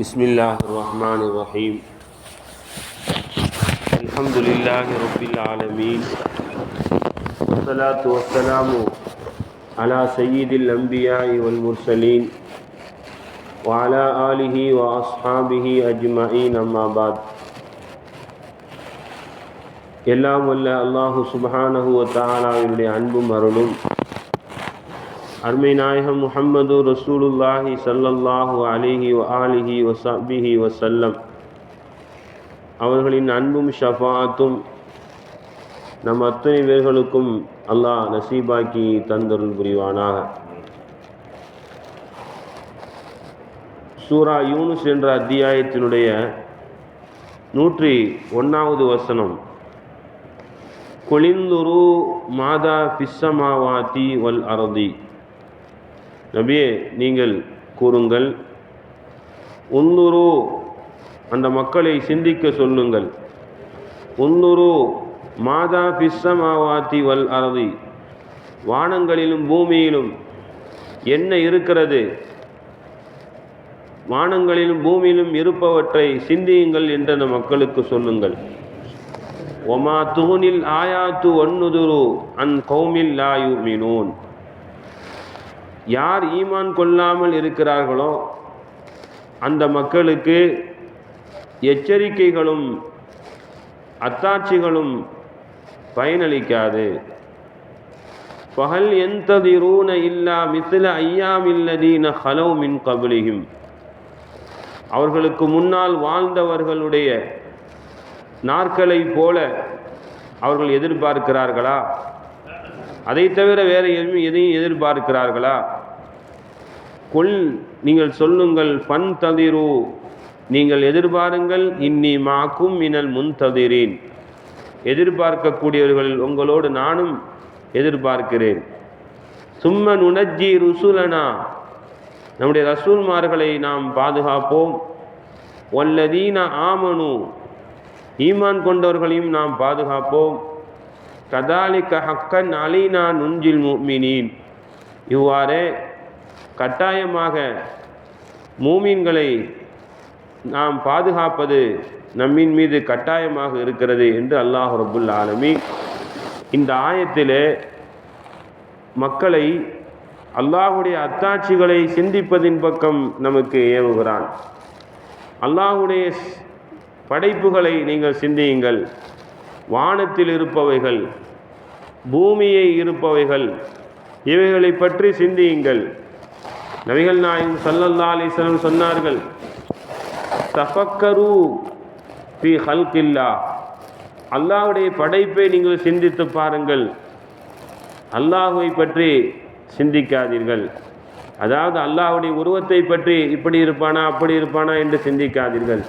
بسم الله الرحمن الرحيم الحمد لله رب العالمين والصلاة والسلام على سيد الأنبياء والمرسلين وعلى آله وأصحابه أجمعين أما بعد எல்லாம் வல்ல அல்லாஹு சுபஹானஹு வ தஆலாவினுடைய அன்பும் அருளும் அருமை நாயகம் முஹம்மது ரசூலுல்லாஹி சல்லல்லாஹு அலிஹி வ ஆலிஹி வ ஸஹ்பிஹி வஸல்லம் அவர்களின் அன்பும் ஷஃபாத்தும் நம் அத்தனை பேர்களுக்கும் அல்லாஹ் நசீபாக்கி தந்தருள் புரிவானாக. சூரா யூனுஸ் என்ற அத்தியாயத்தினுடைய நூற்றி ஒன்றாவது வசனம். கொளிந்துரு மாதா பிஸ்ஸமாவாத்தி வல் அரதி. நபியே நீங்கள் கூறுங்கள். உன்னுரு அந்த மக்களை சிந்திக்க சொல்லுங்கள். உன்னுரு மாதா பிஸ்ஸமாவாத்தி வல் அரதி வானங்களிலும் பூமியிலும் என்ன இருக்கிறது? வானங்களிலும் பூமியிலும் இருப்பவற்றை சிந்தியுங்கள் என்று அந்த மக்களுக்கு சொல்லுங்கள். ஒமா தூனில் ஆயாத்து ஒன்னுதுரு அன் கௌமில் லாயு மினூன் யார் ஈமான் கொள்ளாமல் இருக்கிறார்களோ அந்த மக்களுக்கு எச்சரிக்கைகளும் அத்தாட்சிகளும் பயனளிக்காது. பகல் எந்ததிரூன இல்லா மிசில ஐயாமில்லதீன ஹலோ மின் கபலியும் அவர்களுக்கு முன்னால் வாழ்ந்தவர்களுடைய நாட்களை போல அவர்கள் எதிர்பார்க்கிறார்களா? அதை தவிர வேறு எதுவும் எதையும் எதிர்பார்க்கிறார்களா? கொல் நீங்கள் சொல்லுங்கள் பன் ததிரு நீங்கள் எதிர்பாருங்கள் இன்னி மாக்கும் மினல் முன் ததிரேன் எதிர்பார்க்கக்கூடியவர்கள் உங்களோடு நானும் எதிர்பார்க்கிறேன். சும்ம நுணஜி ருசுலனா. நம்முடைய ரசூல்மார்களை நாம் பாதுகாப்போம். ஒல்லதீன ஆமனு. ஈமான் கொண்டவர்களையும் நாம் பாதுகாப்போம். கதாலிக்க ஹக்கன் அலீனா நுஞ்சில் மீனின் இவ்வாறே கட்டாயமாக மூமீன்களை நாம் பாதுகாப்பது நம்மின் மீது கட்டாயமாக இருக்கிறது என்று அல்லாஹ் ரபுல் ஆலமி இந்த ஆயத்திலே மக்களை அல்லாஹுடைய அத்தாட்சிகளை சிந்திப்பதின் பக்கம் நமக்கு ஏவுகிறான். அல்லாஹுடைய படைப்புகளை நீங்கள் சிந்தியுங்கள். வானத்தில் இருப்பவைகள் பூமியை இருப்பவைகள் இவைகளை பற்றி சிந்தியுங்கள். நபிகள் நாயகம் சல்லல்லா அலிஸ்லம் சொன்னார்கள் தஃபக்கரு பி ஹல்கில்லா அல்லாஹுடைய படைப்பை நீங்கள் சிந்தித்து பாருங்கள். அல்லாஹுவை பற்றி சிந்திக்காதீர்கள். அதாவது அல்லாஹுடைய உருவத்தை பற்றி இப்படி இருப்பானா அப்படி இருப்பானா என்று சிந்திக்காதீர்கள்.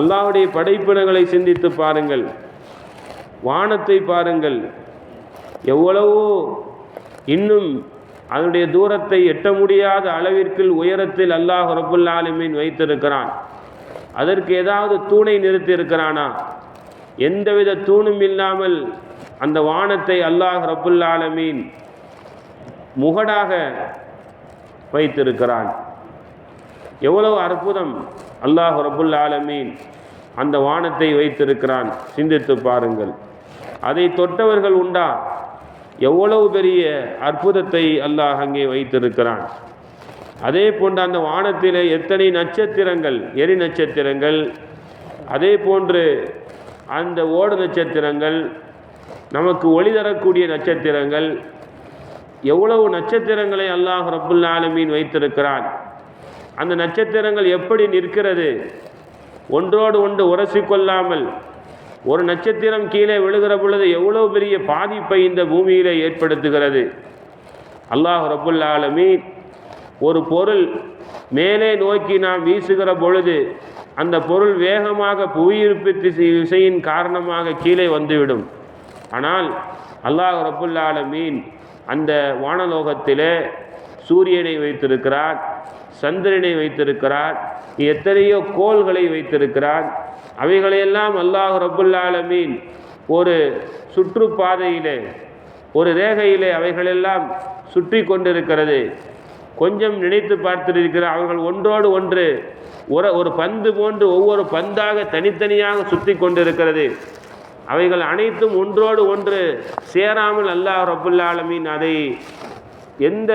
அல்லாஹுடைய படைப்பினங்களை சிந்தித்து பாருங்கள். வானத்தை பாருங்கள். எவ்வளவோ இன்னும் அதனுடைய தூரத்தை எட்ட முடியாத அளவிற்கு உயரத்தில் அல்லாஹ் ரபுல்லாலுமீன் வைத்திருக்கிறான். அதற்கு ஏதாவது தூணை நிறுத்தி இருக்கிறானா எந்தவித தூணும் இல்லாமல் அந்த வானத்தை அல்லாஹ் ரபுல் முகடாக வைத்திருக்கிறான். எவ்வளவு அற்புதம் அல்லாஹ் ரபுல்லாலமீன் அந்த வானத்தை வைத்திருக்கிறான். சிந்தித்து பாருங்கள். அதை தொட்டவர்கள் உண்டா? எவ்வளவு பெரிய அற்புதத்தை அல்லாஹ் அங்கே வைத்திருக்கிறான். அதே போன்று அந்த வானத்திலே எத்தனை நட்சத்திரங்கள்? எரி நட்சத்திரங்கள். அதே போன்று அந்த ஓடு நட்சத்திரங்கள். நமக்கு ஒளி தரக்கூடிய நட்சத்திரங்கள். எவ்வளவு நட்சத்திரங்களை அல்லாஹ் ரபுல் ஆலமீன் வைத்திருக்கிறான். அந்த நட்சத்திரங்கள் எப்படி நிற்கிறது? ஒன்றோடு ஒன்று உரசி கொள்ளாமல் ஒரு நட்சத்திரம் கீழே விழுகிற பொழுது எவ்வளோ பெரிய பாதிப்பை இந்த பூமியிலே ஏற்படுத்துகிறது? அல்லாஹ் ரபுல் ஒரு பொருள் மேலே நோக்கி நாம் வீசுகிற பொழுது அந்த பொருள் வேகமாக புவியீர்ப்பு விசையின் காரணமாக கீழே வந்துவிடும். ஆனால் அல்லாஹ் ரபுல் அந்த வானலோகத்திலே சூரியனை வைத்திருக்கிறார் சந்திரனை வைத்திருக்கிறார் எத்தனையோ கோள்களை வைத்திருக்கிறார் அவைகளையெல்லாம் அல்லாஹ் ரபுல்லாலமீன் ஒரு சுற்றுப்பாதையிலே ஒரு ரேகையிலே அவைகளெல்லாம் சுற்றி கொண்டிருக்கிறது. கொஞ்சம் நினைத்து பார்த்திருக்கிற அவர்கள் ஒன்றோடு ஒன்று ஒரு ஒரு பந்து போன்று ஒவ்வொரு பந்தாக தனித்தனியாக சுற்றி கொண்டிருக்கிறது. அவைகள் அனைத்தும் ஒன்றோடு ஒன்று சேராமல் அல்லாஹ் ரபுல்லாலமீன் அதை எந்த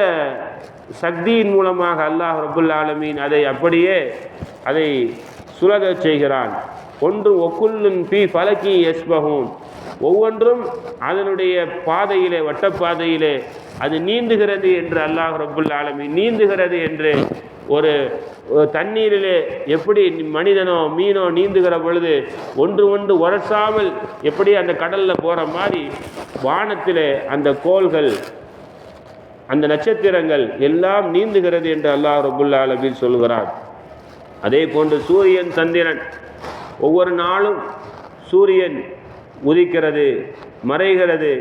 சக்தியின் மூலமாக அல்லாஹ் ரபுல்லாலமீன் அதை அப்படியே அதை சுலகச் செய்கிறான். ஒன்று ஒக்குல்லுன் பி பலக்கி எஸ்பகும் ஒவ்வொன்றும் அதனுடைய பாதையிலே வட்டப்பாதையிலே அது நீந்துகிறது என்று அல்லாஹ் ரபுல் ஆலமி நீந்துகிறது என்று ஒரு தண்ணீரிலே எப்படி மனிதனோ மீனோ நீந்துகிற பொழுது ஒன்று ஒன்று உரசாமல் எப்படி அந்த கடலில் போகிற மாதிரி வானத்திலே அந்த கோள்கள் அந்த நட்சத்திரங்கள் எல்லாம் நீந்துகிறது என்று அல்லாஹ் ரபுல்லா அலபில் சொல்கிறார் அதே போன்று சூரியன் சந்திரன் ஒவ்வொரு நாளும் சூரியன் உதிக்கிறது மறைகிறது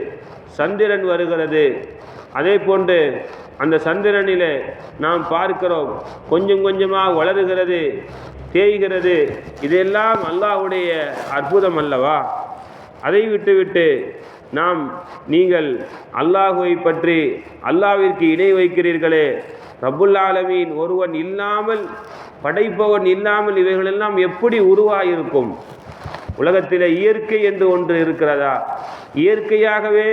சந்திரன் வருகிறது. அதே போன்று அந்த சந்திரனில் நாம் பார்க்கிறோம் கொஞ்சம் கொஞ்சமாக வளருகிறது தேய்கிறது. இதெல்லாம் அல்லாஹ்வுடைய அற்புதம் அல்லவா? அதை விட்டுவிட்டு நாம் நீங்கள் அல்லாஹுவை பற்றி அல்லாவிற்கு இணை வைக்கிறீர்களே. ரபுல்லாலமீன் ஒருவன் இல்லாமல் படைப்பவன் இல்லாமல் இவைகளெல்லாம் எப்படி உருவாயிருக்கும்? உலகத்தில் இயற்கை என்று ஒன்று இருக்கிறதா? இயற்கையாகவே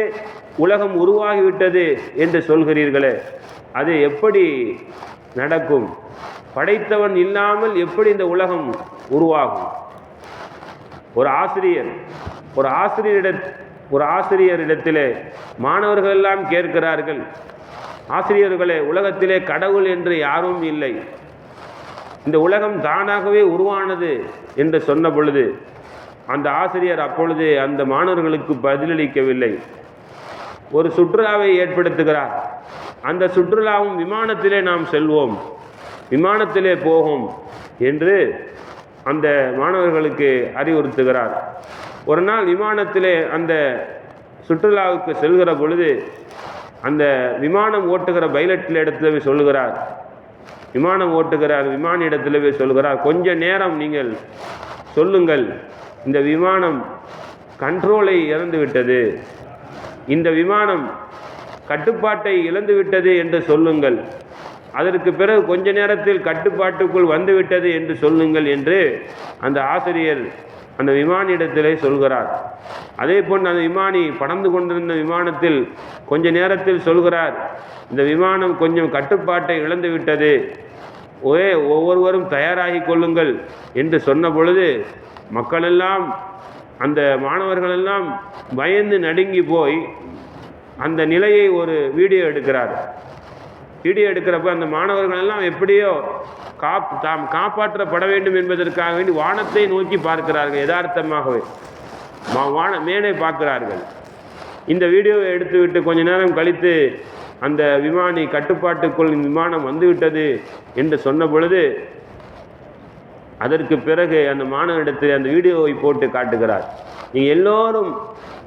உலகம் உருவாகிவிட்டது என்று சொல்கிறீர்களே அது எப்படி நடக்கும்? படைத்தவன் இல்லாமல் எப்படி இந்த உலகம் உருவாகும்? ஒரு ஆசிரியர் ஒரு ஆசிரியரிட ஒரு ஆசிரியரிடத்திலே மாணவர்கள் எல்லாம் கேட்கிறார்கள் ஆசிரியர்களே உலகத்திலே கடவுள் என்று யாரும் இல்லை. இந்த உலகம் தானாகவே உருவானது என்று சொன்ன பொழுது அந்த ஆசிரியர் அப்பொழுது அந்த மாணவர்களுக்கு பதிலளிக்கவில்லை. ஒரு சுற்றுலாவை ஏற்படுத்துகிறார். அந்த சுற்றுலாவும் விமானத்திலே நாம் செல்வோம். விமானத்திலே போகும் என்று அந்த மாணவர்களுக்கு அறிவுறுத்துகிறார். ஒரு நாள் விமானத்திலே அந்த சுற்றுலாவுக்கு செல்கிற பொழுது அந்த விமானம் ஓட்டுகிற பைலட்டில் எடுத்து சொல்லுகிறார். விமானம் ஓட்டுகிறார் விமான இடத்துல போய் சொல்கிறார் கொஞ்ச நேரம் நீங்கள் சொல்லுங்கள். இந்த விமானம் கண்ட்ரோலை இழந்து விட்டது. இந்த விமானம் கட்டுப்பாட்டை இழந்து விட்டது என்று சொல்லுங்கள். அதற்கு பிறகு கொஞ்ச நேரத்தில் கட்டுப்பாட்டுக்குள் வந்துவிட்டது என்று சொல்லுங்கள் என்று அந்த ஆசிரியர் அந்த விமானிடத்திலே சொல்கிறார். அதே போன்று அந்த விமானி படந்து கொண்டிருந்த விமானத்தில் கொஞ்ச நேரத்தில் சொல்கிறார் இந்த விமானம் கொஞ்சம் கட்டுப்பாட்டை இழந்து விட்டது ஒரே ஒவ்வொருவரும் தயாராகி கொள்ளுங்கள் என்று சொன்ன பொழுது மக்களெல்லாம் அந்த மாணவர்களெல்லாம் பயந்து நடுங்கி போய் அந்த நிலையை ஒரு வீடியோ எடுக்கிறார். வீடியோ எடுக்கிறப்ப அந்த மாணவர்கள் எல்லாம் எப்படியோ காப் தாம் காப்பாற்றப்பட வேண்டும் என்பதற்காக வேண்டி வானத்தை நோக்கி பார்க்கிறார்கள் யதார்த்தமாகவே. வான மேலே பார்க்கிறார்கள். இந்த வீடியோவை எடுத்துவிட்டு கொஞ்ச நேரம் கழித்து அந்த விமானி கட்டுப்பாட்டுக்குள் விமானம் வந்துவிட்டது என்று சொன்ன பொழுது அதற்கு பிறகு அந்த மாணவனிடத்தில் அந்த வீடியோவை போட்டு காட்டுகிறார். நீங்கள் எல்லோரும்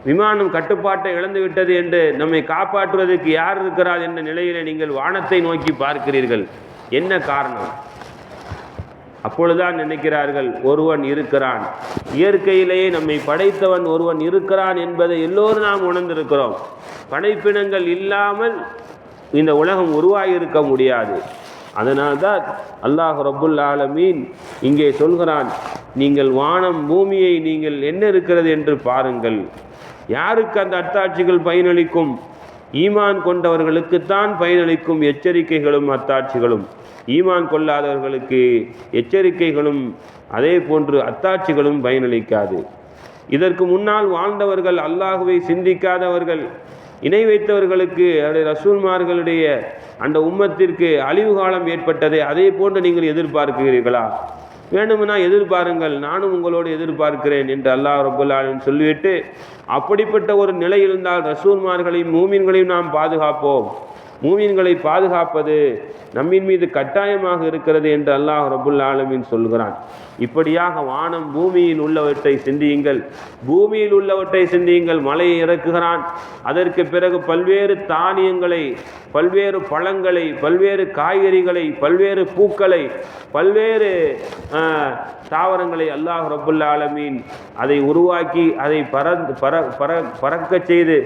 விமானம் கட்டுப்பாட்டை இழந்து விட்டது என்று நம்மை காப்பாற்றுவதற்கு யார் இருக்கிறார் என்ற நிலையிலே நீங்கள் வானத்தை நோக்கி பார்க்கிறீர்கள். என்ன காரணம்? அப்பொழுதுதான் நினைக்கிறார்கள் ஒருவன் இருக்கிறான். இயற்கையிலேயே நம்மை படைத்தவன் ஒருவன் இருக்கிறான் என்பதை எல்லோரும் நாம் உணர்ந்திருக்கிறோம். படைப்பினங்கள் இல்லாமல் இந்த உலகம் உருவாகியிருக்க முடியாது. அதனால்தான் அல்லாஹ் ரபுல் ஆலமீன் இங்கே சொல்கிறான் நீங்கள் வானம் பூமியை நீங்கள் என்ன இருக்கிறது என்று பாருங்கள். யாருக்கு அந்த அத்தாட்சிகள் பயனளிக்கும்? ஈமான் கொண்டவர்களுக்குத்தான் பயனளிக்கும் எச்சரிக்கைகளும் அத்தாட்சிகளும். ஈமான் கொள்ளாதவர்களுக்கு எச்சரிக்கைகளும் அதே போன்று அத்தாட்சிகளும் பயனளிக்காது. இதற்கு முன்னால் வாழ்ந்தவர்கள் அல்லாஹுவை சிந்திக்காதவர்கள் இணை வைத்தவர்களுக்கு அவருடைய ரசூல்மார்களுடைய அந்த உம்மத்திற்கு அழிவு காலம் ஏற்பட்டதை அதே போன்று நீங்கள் எதிர்பார்க்கிறீர்களா? வேணும்னா எதிர்பாருங்கள் நானும் உங்களோடு எதிர்பார்க்கிறேன் என்று அல்லாஹ் ரபுல் சொல்லிவிட்டு அப்படிப்பட்ட ஒரு நிலை இருந்தால் ரசூல்மார்களையும் மூமின்களையும் நாம் பாதுகாப்போம். மூமின்களை பாதுகாப்பது நம்மின் மீது கட்டாயமாக இருக்கிறது என்று அல்லாஹ் ரபுல் ஆலமீன் சொல்கிறான். இப்படியாக வானம் பூமியில் உள்ளவற்றை சிந்தியுங்கள். பூமியில் உள்ளவற்றை சிந்தியுங்கள் மலையை இறக்குகிறான். அதற்கு பிறகு பல்வேறு தானியங்களை பல்வேறு பழங்களை பல்வேறு காய்கறிகளை பல்வேறு பூக்களை பல்வேறு தாவரங்களை அல்லாஹ் ரபுல் ஆலமீன் அதை உருவாக்கி அதை பறந்து பற பற பறக்கச் செய்து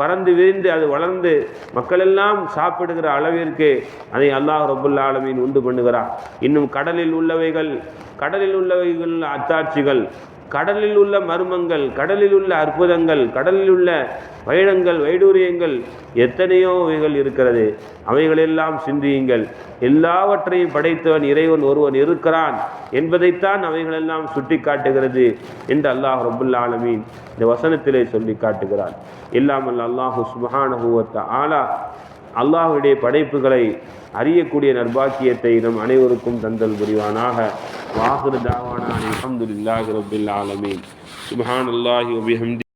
பறந்து விரிந்து அது வளர்ந்து மக்களெல்லாம் சாப்பிடுகிற அளவிற்கு அதை அல்லாஹ் ரபுல்லா ஆலமீன் உண்டு பண்ணுகிறார் இன்னும் கடலில் உள்ளவைகள் கடலில் உள்ளவைகள் அத்தாட்சிகள் கடலில் உள்ள மர்மங்கள் கடலில் உள்ள அற்புதங்கள் கடலில் உள்ள வைடங்கள் வைடூரியங்கள் எத்தனையோ இவைகள் இருக்கிறது. அவைகளெல்லாம் சிந்தியுங்கள். எல்லாவற்றையும் படைத்தவன் இறைவன் ஒருவன் இருக்கிறான் என்பதைத்தான் அவைகளெல்லாம் சுட்டி காட்டுகிறது என்று அல்லாஹ் ரபுல்லா ஆலமீன் இந்த வசனத்திலே சொல்லி காட்டுகிறான். இல்லாமல் அல்லாஹு சுபஹானஹுவத்த ஆலா அல்லாஹுடைய படைப்புகளை அறியக்கூடிய நர்பாக்கியத்தை நம் அனைவருக்கும் தந்தல் புரிவானாக. وآخر دعوانا الحمد لله رب العالمين. سبحان الله وبحمده.